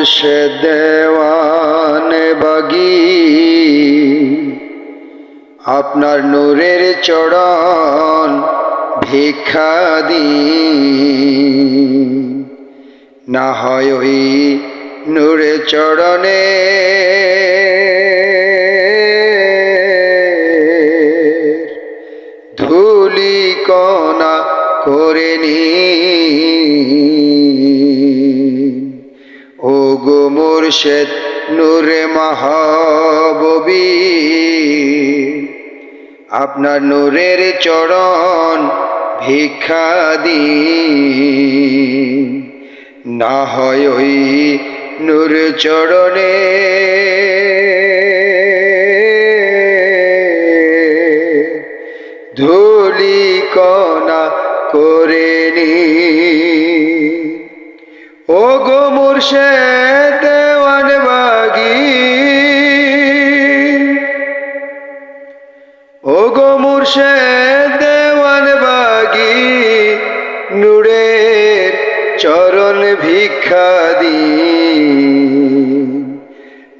মুর্শেদ দেওয়ানে বাগি। আপনার নূরের চড়ন ভিক্ষা দি না হয় ওই নূরে চরণে গো মুর্শেদ নূরে মাহববি। আপনার নূরের চরণ ভিক্ষা দি না হয় ওই নূর চরণে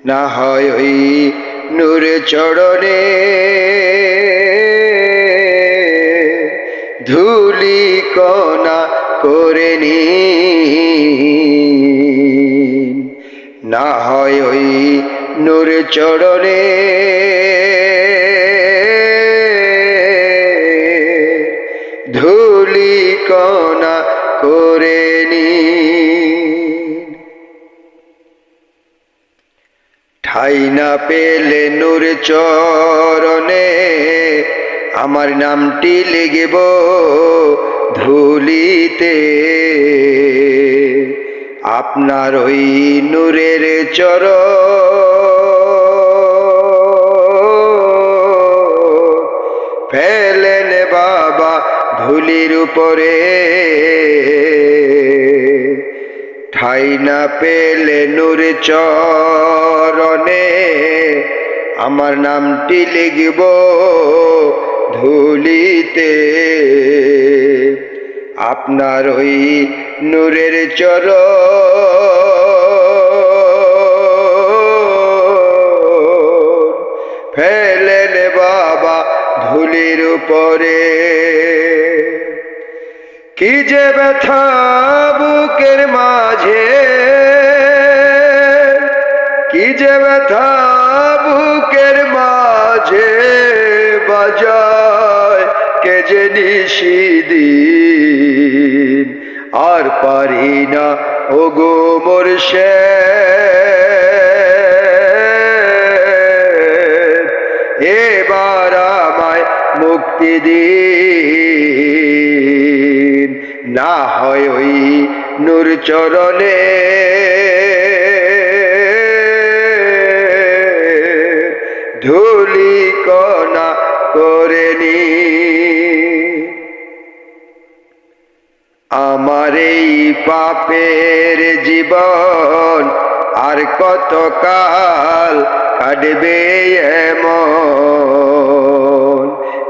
না হয় ওই নূর চরণে। ধুলি কণা করে নি না হয় ওই নূর চরণে। না পেলে নূর চরণে আমার নামটি লিখব ধুলিতে। আপনার ওই নূরের চর ফেলেন বাবা ধুলির উপরে। ঠাই না পেলে নূর চরণে আমার নামটি লিখব ধুলিতে। আপনার ওই নূরের চর ফেলেন বাবা ধুলির উপরে। কি যে ব্যথা বুকের মাঝে? কি যে ব্যথা বুকের মাঝে বাজায়? কে যে নিশিদিন? আর পারি না ও গো মোরশে এবার আমায় মুক্তি দিন। না হয় ওই নূর চরণে। ধুলি কণা করে নি। আমার এই পাপের জীবন আর কত কাল কাটবে এমন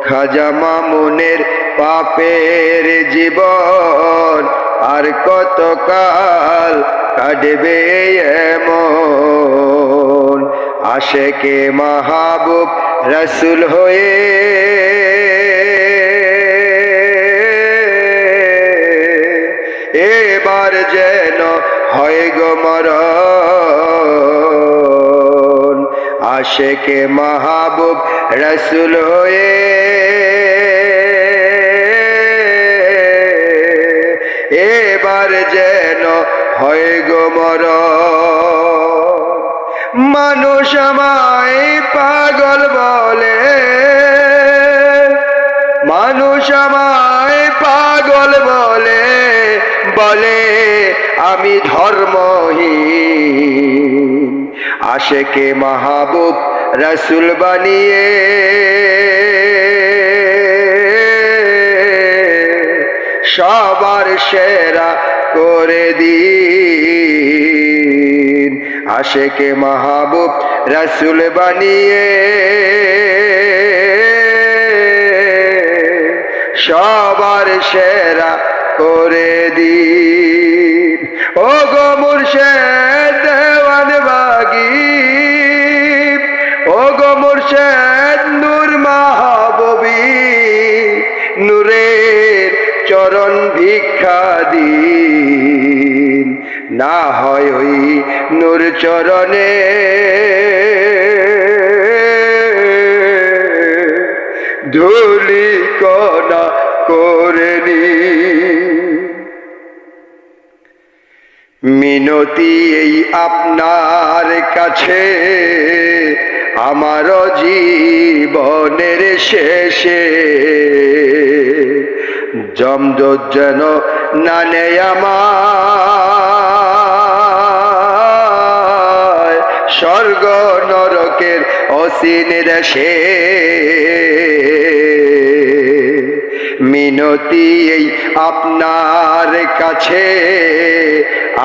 খাজা মামুনের পাপের জীবন আর কতকাল কাটবে এমন? আশেকে মাহবুব রসুল হয়ে এবার যেন হয় গো মরণ। আশেকে মাহবুব রসুল হয়ে এবার যেন হয় গো মরণ। মানুষ আমায় পাগল বলে। মানুষ আমায় পাগল বলে। বলে, আমি ধর্মহীন। আশেকে মাহবুব রসুল বানিয়ে। সবার সেরা করে দিন। আশেকে মাহবুব রসুল বানিয়ে। সবার সেরা করে দিন। ও গো মুর্শেদ ভিক্ষা দিন না হয় ওই নূর চরণে। ধুলি কণা করে মিনতি এই আপনার কাছে, আমার জীবনের শেষে। জমজত যেন না নেয় স্বর্গ নরকের অসীন দেশে মিনতি এই আপনার কাছে।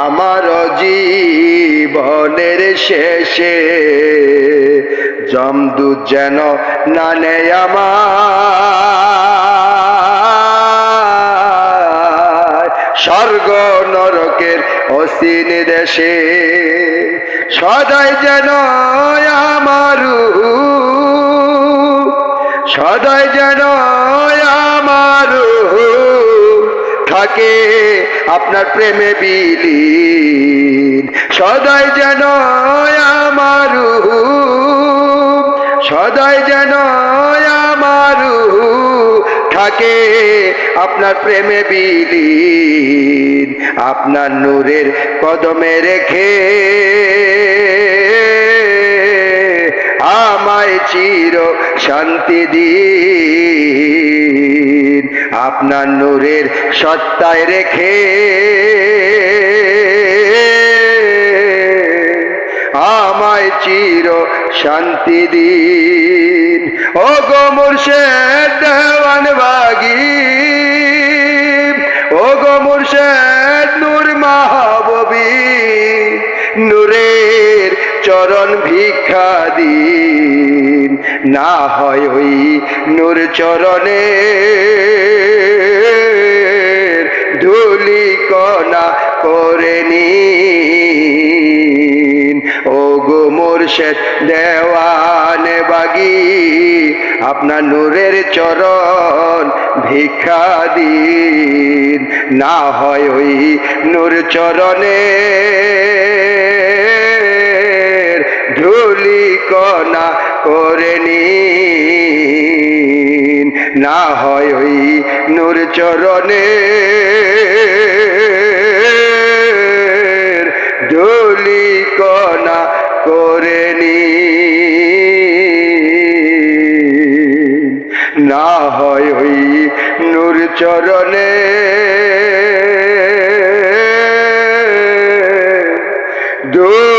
আমার জীবনের শেষে জমদু যেন না নেয় আমার স্বর্গ নরকের অসীন দেশে, সদাই যেন আমার সদাই যেন আমার থাকে আপনার প্রেমে বিলীন, সদাই যেন আমার সদাই যেন থাকে, আপনার প্রেমে বিলীন, আপনার নূরের কদমে রেখে। আমায় চির শান্তি দিন, আপনার নূরের সত্তায় রেখে। আমায় চির শান্তি দিন। ও গো মুর্শেদ বাগি ও গো মুর্শেদ নূর মাহববী, নূরের চরণ ভিক্ষা দিন। না হয় ওই নূর চরণে ধুলি কণা করে নিন। মুর্শেদ দেওয়ান বাগি, আপনার নূরের চরণ ভিক্ষা দিন। না হয় ওই নূর চরণে ধুলি কণা করে না হয় ওই নূর চরণে করে নি। না হয় ওই নূর চরণে। দূর